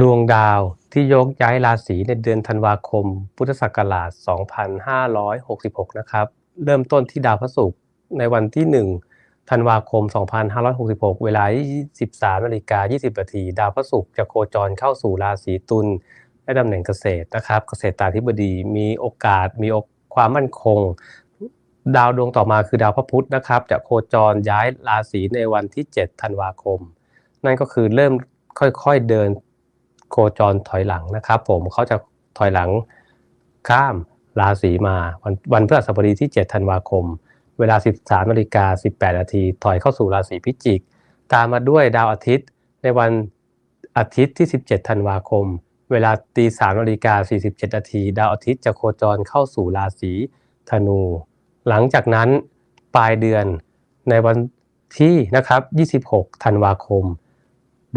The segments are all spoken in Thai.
ดวงดาวที่ยกย้ายราศีในเดือนธันวาคม พุทธศักราช 2566 นะครับ เริ่มต้นที่ดาวพระศุกร์ในวันที่ 1 ธันวาคม 2566 เวลา 23นาฬิกา20นาทีดาวพระศุกร์จะโคจรเข้าสู่ราศีตุลได้ตำแหน่งเกษตรนะครับ เกษตรตาธิบดีมีโอกาสมีความมั่นคง ดาวดวงต่อมาคือดาวพระพุธนะครับ จะโคจรย้ายราศีในวันที่ 7 ธันวาคม นั่นก็คือเริ่มค่อยๆเดิน โคจรถอยหลังนะครับ ผมเขาจะถอยหลังข้ามราศีมาวันวันพฤหัสบดีที่ 7 ธันวาคม เวลา 13นาฬิกา18นาทีถอยเข้าสู่ราศีพิจิก ตามมาด้วยดาวอาทิตย์ ในวันอาทิตย์ที่ 17 ธันวาคม เวลาตี3นาฬิกา47นาทีดาวอาทิตย์จะโคจรเข้าสู่ราศีธนู หลังจากนั้นปลายเดือนในวันที่นะครับ 26 ธันวาคม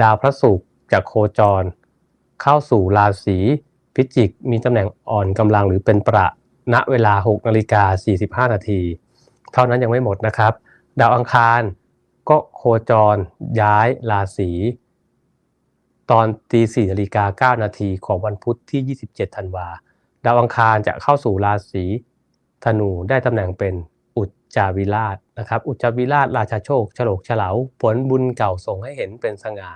ดาวพระศุกร์จะโคจร เข้าสู่ราศีพิจิก มีตำแหน่งอ่อนกำลังหรือเป็นประ ณเวลา 6นาฬิกา45 นาที เท่านั้นยังไม่หมดนะครับ ดาวอังคารก็โคจรย้ายราศีตอนตี4นาฬิกา9นาทีของวันพุธที่ 27ธันวา ดาวอังคารจะเข้าสู่ราศีธนูได้ตำแหน่งเป็นอุจจาวิราชนะครับ อุจจาวิราชราชาโชค ฉลกฉลาผลบุญเก่าส่งให้เห็นเป็นสง่า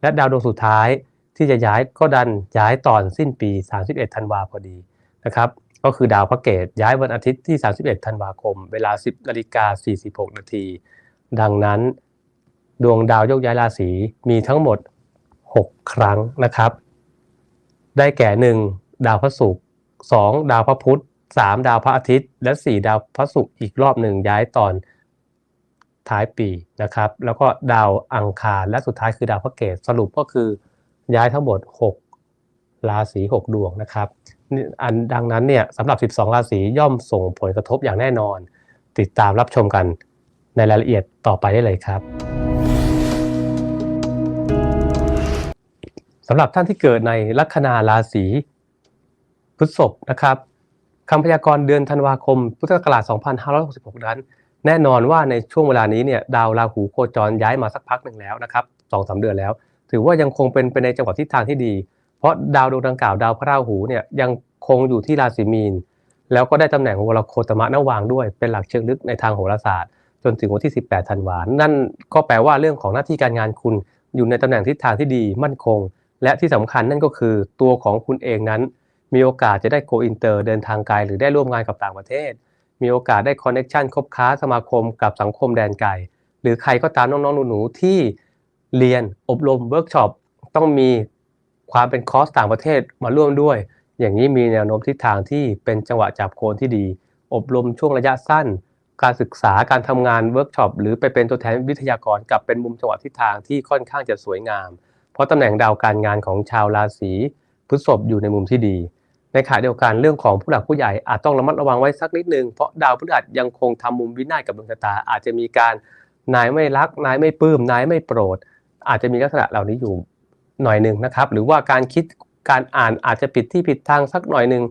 และดาวดวงสุดท้าย ที่จะย้ายก็ดันย้ายตอนสิ้นปี 31 ธันวาพอดีนะครับ ก็คือดาวพระเกตย้ายวันอาทิตย์ที่ 31 ธันวาคม เวลา 10นาฬิกา46 นาที ดังนั้น ดวงดาวโยกย้ายราศีมีทั้งหมด 6 ครั้งนะครับ ได้แก่ 1 ดาวพระศุกร์2ดาวพระพุธ3ดาวพระอาทิตย์ และ 4 ดาวพระศุกร์อีกรอบหนึ่งย้ายตอนท้ายปีนะครับ แล้วก็ดาวอังคารและสุดท้ายคือดาวพระเกตสรุปก็คือ ย้ายทั้งหมด 6 ราศี 6 ดวงนะครับ อันดังนั้นเนี่ยสำหรับ 12 ราศีย่อมส่งผลกระทบอย่างแน่นอน ติดตามรับชมกันในรายละเอียดต่อไปได้เลยครับสำหรับท่านที่เกิดในลัคนาราศีพฤษภนะครับคำพยากรณ์เดือนธันวาคม พุทธศักราช 2566 นั้น แน่นอนว่าในช่วงเวลานี้เนี่ยดาวราหูโคจรย้ายมาสักพักหนึ่งแล้วนะครับสองสาเดือนแล้ว ถือว่ายังคงเป็นไปในจังหวะทิศทางที่ดี เพราะดาวดวงดังกล่าวดาวพระราหูเนี่ยยังคงอยู่ที่ราศีมีน แล้วก็ได้ตำแหน่งวรโคตมะนวางด้วย เป็นหลักเชิงลึกในทางโหราศาสตร์ จนถึงวันที่ 18ธันวานั่นก็แปลว่าเรื่องของหน้าที่การงานคุณอยู่ในตำแหน่งทิศทางที่ดีมั่นคง และที่สำคัญนั่นก็คือตัวของคุณเองนั้น มีโอกาสจะได้โกอินเตอร์เดินทางไกลหรือได้ร่วมงานกับต่างประเทศ มีโอกาสได้คอนเน็ชันคบค้าสมาคมกับสังคมแดนไกลหรือใครก็ตามน้องๆหนูๆที่ เรียนอบรมเวิร์กช็อปต้องมีความเป็นคอสต่างประเทศมาร่วมด้วย อย่างนี้มีแนวโน้มทิศทางที่เป็นจังหวะจับโคนที่ดี อบรมช่วงระยะสั้น การศึกษาการทำงานเวิร์กช็อปหรือไปเป็นตัวแทนวิทยากรกับเป็นมุมจังหวะทิศทางที่ค่อนข้างจะสวยงาม เพราะตำแหน่งดาวการงานของชาวราศีพฤษภอยู่ในมุมที่ดี ในขณะเดียวกันเรื่องของผู้หลักผู้ใหญ่อาจต้องระมัดระวังไว้สักนิดนึงเพราะดาวพฤหัสยังคงทำมุมวินาศกับดวงชะตาอาจจะมีการนายไม่รักนายไม่ปลื้มนายไม่โปรด อาจจะมีลักษณะเหล่านี้อยู่หน่อยหนึ่งนะครับ หรือว่าการคิดการอ่านอาจจะผิดที่ผิดทางสักหน่อยหนึ่ง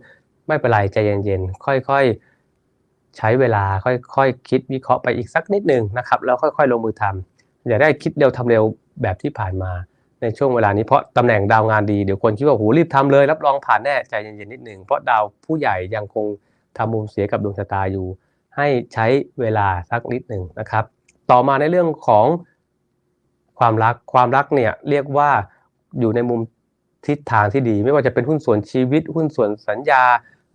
ไม่เป็นไรใจเย็นๆค่อยๆ ใช้เวลาค่อยๆคคิดวิเคราะห์ไปอีกสักนิดหนึ่งนะครับแล้วค่อยๆ ลงมือทำอย่าได้คิดเร็วทำเร็วแบบที่ผ่านมาในช่วงเวลานี้เพราะตำแหน่งดาวงานดีเดี๋ยวคนคิดว่าโหรีบทำเลย รับรองผ่านแน่ใจเย็นๆนิดหนึ่งเพราะดาวผู้ใหญ่ยังคงทำมุมเสียกับดวงชะตาอยู่ ให้ใช้เวลาสักนิดหนึ่งนะครับ ต่อมาในเรื่องของ ความรักความรักเนี่ยเรียกว่าอยู่ในมุมทิศทางที่ดี ไม่ว่าจะเป็นหุ้นส่วนชีวิต หุ้นส่วนสัญญา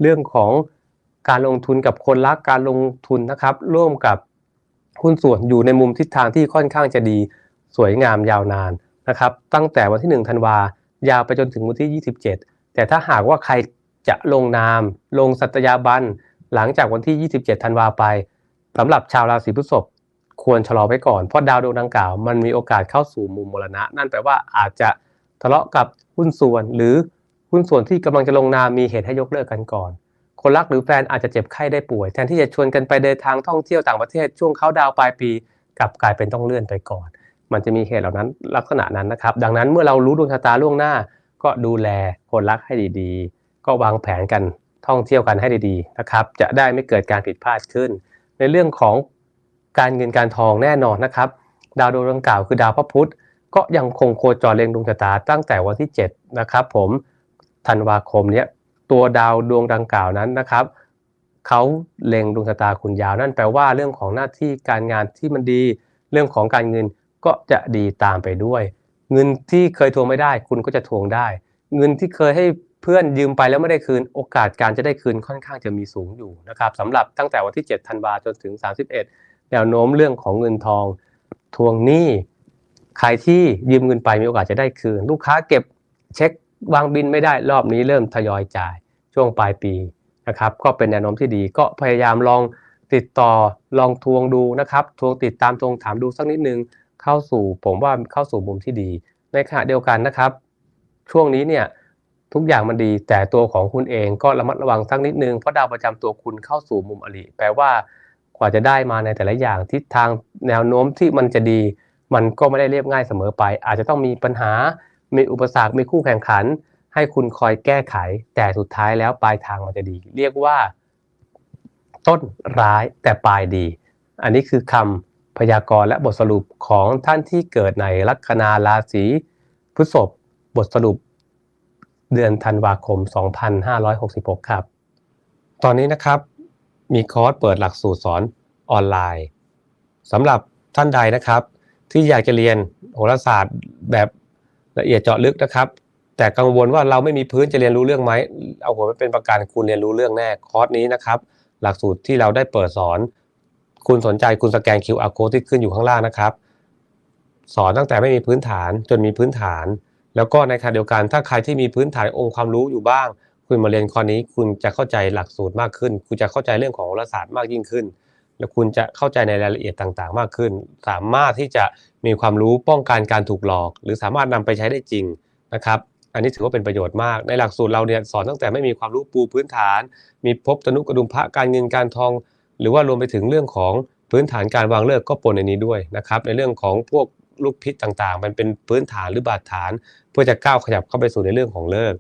เรื่องของการลงทุนกับคนรักการลงทุนนะครับ ร่วมกับหุ้นส่วนอยู่ในมุมทิศทางที่ค่อนข้างจะดีสวยงามยาวนานนะครับ ตั้งแต่วันที่1ธันวายาวไปจนถึงวันที่ 27 แต่ถ้าหากว่าใครจะลงนาม ลงสัตยาบันหลังจากวันที่ 27 ธันวาไปสำหรับชาวราศีพฤษภ ควรชะลอไว้ก่อน เพราะดาวดวงดังกล่าวมันมีโอกาสเข้าสู่มุมมรณะ นั่นแปลว่าอาจจะทะเลาะกับหุ้นส่วน หรือหุ้นส่วนที่กำลังจะลงนามมีเหตุให้ยกเลิกกันก่อน คนรักหรือแฟนอาจจะเจ็บไข้ได้ป่วย แทนที่จะชวนกันไปเดินทางท่องเที่ยวต่างประเทศช่วงเขาดาวปลายปีกลับกลายเป็นต้องเลื่อนไปก่อน มันจะมีเหตุเหล่านั้นลักษณะนั้นนะครับ ดังนั้นเมื่อเรารู้ดวงชะตาล่วงหน้า ก็ดูแลคนรักให้ดีๆ ก็วางแผนกันท่องเที่ยวกันให้ดีๆนะครับ จะได้ไม่เกิดการผิดพลาดขึ้น ในเรื่องของ การเงินการทองแน่นอนนะครับ ดาวดวงดังกล่าวคือดาวพระพุธก็ยังคงโคจรเล็งดวงชะตาตั้งแต่วันที่ 7 นะครับ ผมธันวาคมเนี้ยตัวดาวดวงดังกล่าวนั้นนะครับเขาเล็งดวงชะตาคุณยาวนั่นแปลว่าเรื่องของหน้าที่การงานที่มันดี เรื่องของการเงินก็จะดีตามไปด้วย เงินที่เคยทวงไม่ได้ คุณก็จะทวงได้ เงินที่เคยให้เพื่อนยืมไปแล้วไม่ได้คืนโอกาสการจะได้คืนค่อนข้างจะมีสูงอยู่นะครับสำหรับตั้งแต่วันที่ 7 ธันวาจนถึง 31 แนวโน้มเรื่องของเงินทอง ทวงหนี้ใครที่ยืมเงินไปมีโอกาสจะได้คืน ลูกค้าเก็บเช็ควางบินไม่ได้รอบนี้เริ่มทยอยจ่ายช่วงปลายปีนะครับ ก็เป็นแนวโน้มที่ดี ก็พยายามลองติดต่อลองทวงดูนะครับ ทวงติดตามทวงถามดูสักนิดนึงเข้าสู่ผมว่าเข้าสู่มุมที่ดี ในขณะเดียวกันนะครับ ช่วงนี้เนี่ยทุกอย่างมันดีแต่ตัวของคุณเองก็ระมัดระวังสักนิดนึงเพราะดาวประจำตัวคุณเข้าสู่มุมอริแปลว่า กว่าจะได้มาในแต่ละอย่างทิศทางแนวโน้มที่มันจะดี มันก็ไม่ได้เรียบง่ายเสมอไป อาจจะต้องมีปัญหา มีอุปสรรค มีคู่แข่งขัน ให้คุณคอยแก้ไข แต่สุดท้ายแล้วปลายทางมันจะดี เรียกว่า ต้นร้ายแต่ปลายดี อันนี้คือคำพยากรณ์และบทสรุปของท่านที่เกิดในลัคนาราศีพฤษภบทสรุป เดือนธันวาคม 2566 ครับ ตอนนี้นะครับ มีคอร์สเปิดหลักสูตรสอนออนไลน์สำหรับท่านใดนะครับ ที่อยากจะเรียนโหราศาสตร์แบบละเอียดเจาะลึกนะครับ แต่กังวลว่าเราไม่มีพื้นจะเรียนรู้เรื่องไหมเอาหัวไปเป็นประกันคุณเรียนรู้เรื่องแน่คอร์สนี้นะครับ หลักสูตรที่เราได้เปิดสอน คุณสนใจคุณสแกน QR code ที่ขึ้นอยู่ข้างล่างนะครับ สอนตั้งแต่ไม่มีพื้นฐานจนมีพื้นฐาน แล้วก็ในขณะเดียวกันถ้าใครที่มีพื้นฐานองค์ความรู้อยู่บ้าง คุณมาเรียนข้อนี้ คุณจะเข้าใจหลักสูตรมากขึ้น คุณจะเข้าใจเรื่องของโหราศาสตร์มากยิ่งขึ้น แล้วคุณจะเข้าใจในรายละเอียดต่างๆ มากขึ้น สามารถที่จะมีความรู้ป้องกันการถูกหลอก หรือสามารถนำไปใช้ได้จริงนะครับอันนี้ถือว่าเป็นประโยชน์มาก ในหลักสูตรเราเนี่ยสอนตั้งแต่ไม่มีความรู้ปูพื้นฐาน มีพบตนุกระดุมพระการเงินการทอง หรือว่ารวมไปถึงเรื่องของพื้นฐานการวางเลิกก็ปนในนี้ด้วยนะครับในเรื่องของพวกลูกพิษต่างๆ มันเป็นพื้นฐานหรือบาดฐาน เพื่อจะก้าวขยับเข้าไปสู่ในเรื่องของเลิก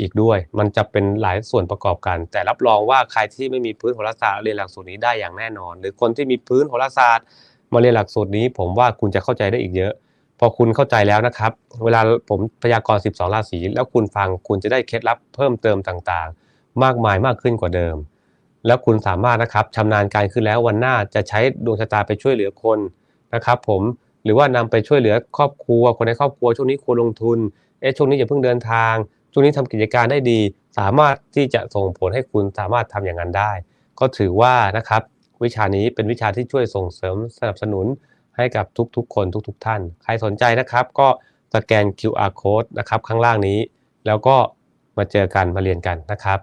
อีกด้วย มันจะเป็นหลายส่วนประกอบกัน แต่รับรองว่าใครที่ไม่มีพื้นโหราศาสตร์เรียนหลักสูตรนี้ได้อย่างแน่นอน หรือคนที่มีพื้นโหราศาสตร์ มาเรียนหลักสูตรนี้ ผมว่าคุณจะเข้าใจได้อีกเยอะ พอคุณเข้าใจแล้วนะครับ เวลาผมพยากรณ์ 12 ราศีแล้วคุณฟังคุณจะได้เคล็ดลับเพิ่มเติมต่างๆ มากมายมากขึ้นกว่าเดิม แล้วคุณสามารถนะครับชำนาญการขึ้นแล้ววันหน้าจะใช้ดวงชะตาไปช่วยเหลือคนนะครับผมหรือว่านำไปช่วยเหลือครอบครัวคนในครอบครัวช่วงนี้ควรลงทุนเอ๊ะช่วงนี้อย่าเพิ่งเดินทาง ช่วงนี้ทำกิจการได้ดี สามารถที่จะส่งผลให้คุณสามารถทำอย่างนั้นได้ ก็ถือว่านะครับวิชานี้เป็นวิชาที่ช่วยส่งเสริมสนับสนุนให้กับทุกๆ คนทุก ๆ ท่าน ใครสนใจนะครับ ก็สแกน QR code นะครับข้างล่างนี้ แล้วก็มาเจอกันมาเรียนกันนะครับ